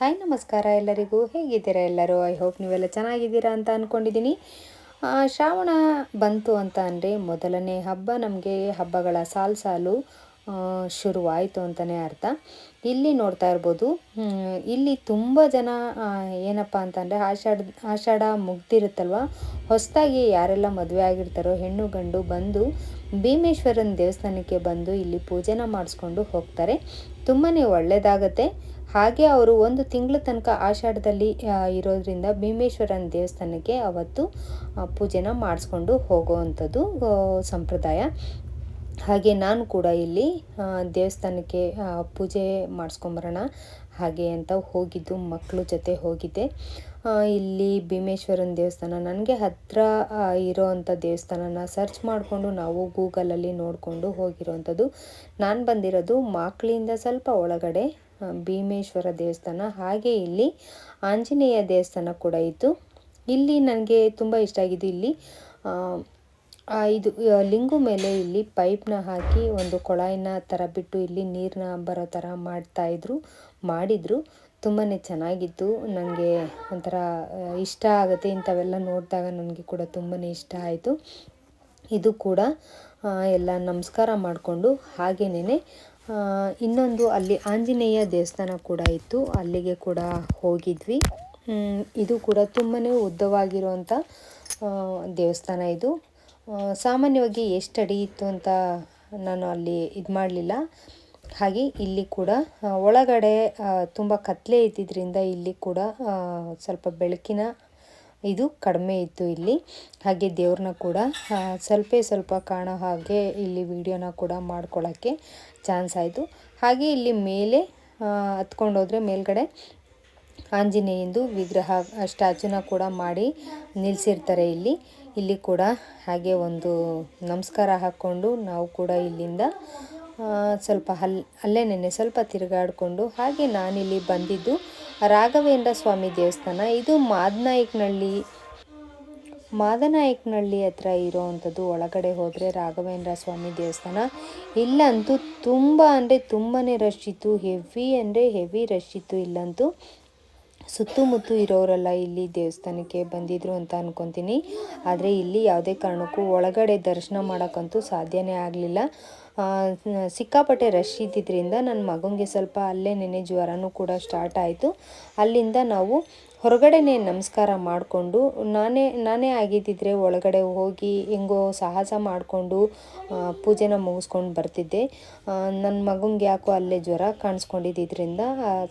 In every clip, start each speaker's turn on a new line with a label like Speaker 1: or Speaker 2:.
Speaker 1: Hi, ನಮಸ್ಕಾರ ಎಲ್ಲರಿಗೂ. ಹೇಗಿದ್ದೀರಾ ಎಲ್ಲರೂ? ಐ ಹೋಪ್ ನೀವೆಲ್ಲ ಚೆನ್ನಾಗಿದ್ದೀರಾ ಅಂತ ಅಂದ್ಕೊಂಡಿದ್ದೀನಿ ಶ್ರಾವಣ ಬಂತು ಅಂತ ಅಂದರೆ ಮೊದಲನೇ ಹಬ್ಬ ನಮಗೆ ಹಬ್ಬಗಳ ಸಾಲು ಸಾಲು ಶುರುವಾಯಿತು ಅಂತಲೇ ಅರ್ಥ. ಇಲ್ಲಿ ನೋಡ್ತಾ ಇರ್ಬೋದು ಇಲ್ಲಿ ತುಂಬ ಜನ ಏನಪ್ಪ ಅಂತಂದರೆ ಆಷಾಢ ಆಷಾಢ ಮುಗ್ದಿರುತ್ತಲ್ವ? ಹೊಸದಾಗಿ ಯಾರೆಲ್ಲ ಮದುವೆ ಆಗಿರ್ತಾರೋ, ಹೆಣ್ಣು, ಗಂಡು ಬಂದು ಭೀಮೇಶ್ವರನ ದೇವಸ್ಥಾನಕ್ಕೆ ಬಂದು ಇಲ್ಲಿ ಪೂಜೆನ ಮಾಡಿಸ್ಕೊಂಡು ಹೋಗ್ತಾರೆ. ತುಂಬಾ ಒಳ್ಳೆಯದಾಗತ್ತೆ ಹಾಗೆ ಅವರು ಒಂದು ತಿಂಗಳ ತನಕ ಆಷಾಢದಲ್ಲಿ ಇರೋದ್ರಿಂದ ಭೀಮೇಶ್ವರನ ದೇವಸ್ಥಾನಕ್ಕೆ ಅವತ್ತು ಪೂಜೆನ ಮಾಡಿಸ್ಕೊಂಡು ಹೋಗುವಂಥದ್ದು ಸಂಪ್ರದಾಯ. ಹಾಗೆ ನಾನು ಕೂಡ ಇಲ್ಲಿ ದೇವಸ್ಥಾನಕ್ಕೆ ಪೂಜೆ ಮಾಡಿಸ್ಕೊಂಬರೋಣ, ಹಾಗೆ ಅಂತ ಹೋಗಿದ್ದು ಮಕ್ಕಳು ಜೊತೆ ಹೋಗಿದ್ದೆ. ಇಲ್ಲಿ ಭೀಮೇಶ್ವರನ ದೇವಸ್ಥಾನ, ನನಗೆ ಹತ್ತಿರ ಇರೋವಂಥ ದೇವಸ್ಥಾನನ ಸರ್ಚ್ ಮಾಡಿಕೊಂಡು ನಾವು ಗೂಗಲಲ್ಲಿ ನೋಡಿಕೊಂಡು ಹೋಗಿರೋವಂಥದ್ದು ನಾನು ಬಂದಿರೋದು ಮಾಕ್ಳಿಂದ ಸ್ವಲ್ಪ ಒಳಗಡೆ ಭೀಮೇಶ್ವರ ದೇವಸ್ಥಾನ. ಹಾಗೆ ಇಲ್ಲಿ ಆಂಜನೇಯ ದೇವಸ್ಥಾನ ಕೂಡ ಇತ್ತು. ಇಲ್ಲಿ ನನಗೆ ತುಂಬ ಇಷ್ಟ ಆಗಿದ್ದು ಇಲ್ಲಿ ಇದು ಲಿಂಗು ಮೇಲೆ ಇಲ್ಲಿ ಪೈಪ್ನ ಹಾಕಿ ಒಂದು ಕೊಳಾಯಿನ ಥರ ಬಿಟ್ಟು ಇಲ್ಲಿ ನೀರನ್ನ ಬರೋ ಥರ ಮಾಡ್ತಾಯಿದ್ರು ಮಾಡಿದರು. ತುಂಬಾ ಚೆನ್ನಾಗಿತ್ತು. ನನಗೆ ಒಂಥರ ಇಷ್ಟ ಆಗುತ್ತೆ ಇಂಥವೆಲ್ಲ ನೋಡಿದಾಗ ನನಗೆ ಕೂಡ ತುಂಬಾ ಇಷ್ಟ ಆಯಿತು. ಇದು ಕೂಡ ಎಲ್ಲ ನಮಸ್ಕಾರ ಮಾಡಿಕೊಂಡು ಹಾಗೇನೆ ಇನ್ನೊಂದು ಅಲ್ಲಿ ಆಂಜನೇಯ ದೇವಸ್ಥಾನ ಕೂಡ ಇತ್ತು. ಅಲ್ಲಿಗೆ ಕೂಡ ಹೋಗಿದ್ವಿ. ಇದು ಕೂಡ ತುಂಬಾ ಉದ್ದವಾಗಿರುವಂಥ ದೇವಸ್ಥಾನ ಇದು. ಸಾಮಾನ್ಯವಾಗಿ ಎಷ್ಟು ಅಡಿ ಇತ್ತು ಅಂತ ನಾನು ಅಲ್ಲಿ ಇದು ಮಾಡಲಿಲ್ಲ. ಹಾಗೆ ಇಲ್ಲಿ ಕೂಡ ಒಳಗಡೆ ತುಂಬ ಕತ್ತಲೆ ಇದ್ದಿದ್ದರಿಂದ ಇಲ್ಲಿ ಕೂಡ ಸ್ವಲ್ಪ ಬೆಳಕಿನ ಇದು ಕಡಿಮೆ ಇತ್ತು ಇಲ್ಲಿ. ಹಾಗೆ ದೇವ್ರನ್ನ ಕೂಡ ಸ್ವಲ್ಪ ಸ್ವಲ್ಪ ಕಾಣೋ ಹಾಗೆ ಇಲ್ಲಿ ವಿಡಿಯೋನ ಕೂಡ ಮಾಡ್ಕೊಳ್ಳೋಕ್ಕೆ ಚಾನ್ಸ್ ಆಯಿತು. ಹಾಗೆ ಇಲ್ಲಿ ಮೇಲೆ ಹತ್ಕೊಂಡು ಹೋದರೆ ಮೇಲ್ಗಡೆ ಆಂಜನೇಯಂದು ವಿಗ್ರಹ ಸ್ಟ್ಯಾಚುನ ಕೂಡ ಮಾಡಿ ನಿಲ್ಲಿಸಿರ್ತಾರೆ ಇಲ್ಲಿ. ಇಲ್ಲಿ ಕೂಡ ಹಾಗೆ ಒಂದು ನಮಸ್ಕಾರ ಹಾಕ್ಕೊಂಡು ನಾವು ಕೂಡ ಇಲ್ಲಿಂದ ಸ್ವಲ್ಪ ಅಲ್ಲೇ ನೆನೆ ಸ್ವಲ್ಪ ತಿರುಗಾಡಿಕೊಂಡು ಹಾಗೆ ನಾನಿಲ್ಲಿ ಬಂದಿದ್ದು ರಾಘವೇಂದ್ರ ಸ್ವಾಮಿ ದೇವಸ್ಥಾನ. ಇದು ಮಾದನಾಯಕನಹಳ್ಳಿ ಮಾದನಾಯಕನಹಳ್ಳಿ ಹತ್ರ ಇರೋವಂಥದ್ದು. ಒಳಗಡೆ ಹೋದರೆ ರಾಘವೇಂದ್ರ ಸ್ವಾಮಿ ದೇವಸ್ಥಾನ. ಇಲ್ಲಂತೂ ತುಂಬ ಅಂದರೆ ತುಂಬಾ ರಶ್ ಇತ್ತು. ಹೆವಿ ಅಂದರೆ ಹೆವಿ ರಶ್ ಇತ್ತು ಇಲ್ಲಂತೂ. ಸುತ್ತಮುತ್ತ ಇರೋರೆಲ್ಲ ಇಲ್ಲಿ ದೇವಸ್ಥಾನಕ್ಕೆ ಬಂದಿದ್ರು ಅಂತ ಅನ್ಕೊತೀನಿ. ಆದರೆ ಇಲ್ಲಿ ಯಾವುದೇ ಕಾರಣಕ್ಕೂ ಒಳಗಡೆ ದರ್ಶನ ಮಾಡೋಕ್ಕಂತೂ ಸಾಧ್ಯನೇ ಆಗಲಿಲ್ಲ. ಸಿಕ್ಕಾಪಟ್ಟೆ ರಶ್ ಇದ್ದಿದ್ದರಿಂದ ನನ್ನ ಮಗನಿಗೆ ಸ್ವಲ್ಪ ಅಲ್ಲೇ ನೆನೆ ಜ್ವರನೂ ಕೂಡ ಸ್ಟಾರ್ಟ್ ಆಯಿತು. ಅಲ್ಲಿಂದ ನಾವು ಹೊರಗಡೆನೇ ನಮಸ್ಕಾರ ಮಾಡಿಕೊಂಡು, ನಾನೇ ನಾನೇ ಆಗಿದ್ದಿದ್ರೆ ಒಳಗಡೆ ಹೋಗಿ ಹೆಂಗೋ ಸಾಹಸ ಮಾಡಿಕೊಂಡು ಪೂಜೆನ ಮುಗಿಸ್ಕೊಂಡು ಬರ್ತಿದ್ದೆ. ನನ್ನ ಮಗನಿಗೆ ಯಾಕೋ ಅಲ್ಲೇ ಜ್ವರ ಕಾಣಿಸ್ಕೊಂಡಿದ್ದರಿಂದ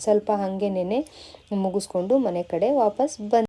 Speaker 1: ಸ್ವಲ್ಪ ಹಾಗೆ ನೆನೆ ಮುಗಿಸ್ಕೊಂಡು ಮನೆ ಕಡೆ ವಾಪಸ್ ಬಂದು.